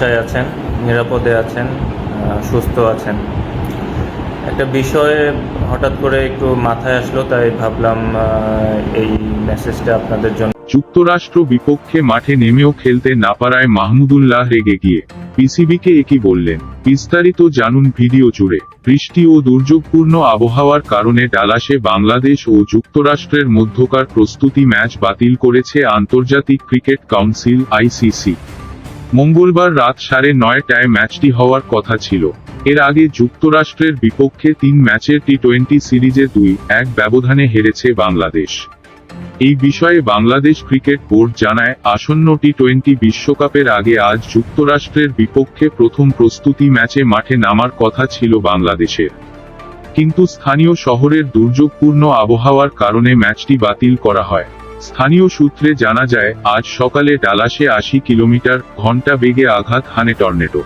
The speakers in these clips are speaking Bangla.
বাসায় আছেন, নিরাপদে আছেন সুস্থ আছেন। একটা বিষয়ে হঠাৎ করে একটু মাথায় আসলো, তাই ভাবলাম এই মেসেজটা আপনাদের জন্য। যুক্তরাষ্ট্র বিপক্ষে মাঠে নেমেও খেলতে না পারায় মাহমুদুল্লাহ রেগে গিয়ে পিসিবিকে একই বললেন, বিস্তারিত জানুন ভিডিও জুড়ে। বৃষ্টি ও দুর্যোগপূর্ণ আবহাওয়ার কারণে ডালাসে বাংলাদেশ ও যুক্তরাষ্ট্রের মধ্যকার প্রস্তুতি ম্যাচ বাতিল করেছে আন্তর্জাতিক ক্রিকেট কাউন্সিল আইসিসি। মঙ্গলবার রাত সাড়ে নয়টায় ম্যাচটি হওয়ার কথা ছিল। এর আগে যুক্তরাষ্ট্রের বিপক্ষে তিন ম্যাচের টি টোয়েন্টি সিরিজে দুই এক ব্যবধানে হেরেছে বাংলাদেশ। এই বিষয়ে বাংলাদেশ ক্রিকেট বোর্ড জানায়, আসন্ন টি টোয়েন্টি বিশ্বকাপের আগে আজ যুক্তরাষ্ট্রের বিপক্ষে প্রথম প্রস্তুতি ম্যাচে মাঠে নামার কথা ছিল বাংলাদেশের। কিন্তু স্থানীয় শহরের দুর্যোগপূর্ণ আবহাওয়ার কারণে ম্যাচটি বাতিল করা হয়। স্থানীয় সূত্রে জানা যায়, আজ সকালে ডালাসে আশি কিলোমিটার ঘণ্টা বেগে আঘাত হানে টর্নেডো।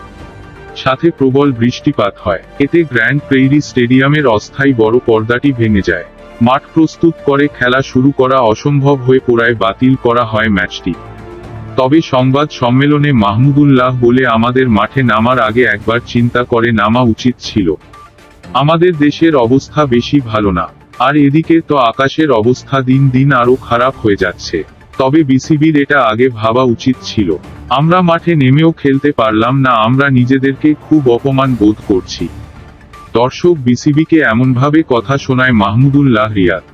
সাথে প্রবল বৃষ্টিপাত হয়। এতে গ্র্যান্ড প্রেইরি স্টেডিয়ামের অস্থায়ী বড় পর্দাটি ভেঙে যায়। মাঠ প্রস্তুত করে খেলা শুরু করা অসম্ভব হয়ে পড়ায় বাতিল করা হয় ম্যাচটি। তবে সংবাদ সম্মেলনে মাহমুদুল্লাহ বলে, আমাদের মাঠে নামার আগে একবার চিন্তা করে নামা উচিত ছিল। আমাদের দেশের অবস্থা বেশি ভালো না। আর এদিকে তো আকাশের অবস্থা দিন দিন আরও খারাপ হয়ে যাচ্ছে। তবে বিসিবির এটা আগে ভাবা উচিত ছিল। আমরা মাঠে নেমেও খেলতে পারলাম না, আমরা নিজেদেরকে খুব অপমান বোধ করছি। দর্শক বিসিবিকে এমনভাবে কথা শোনায় মাহমুদুল্লাহ রিয়াদ।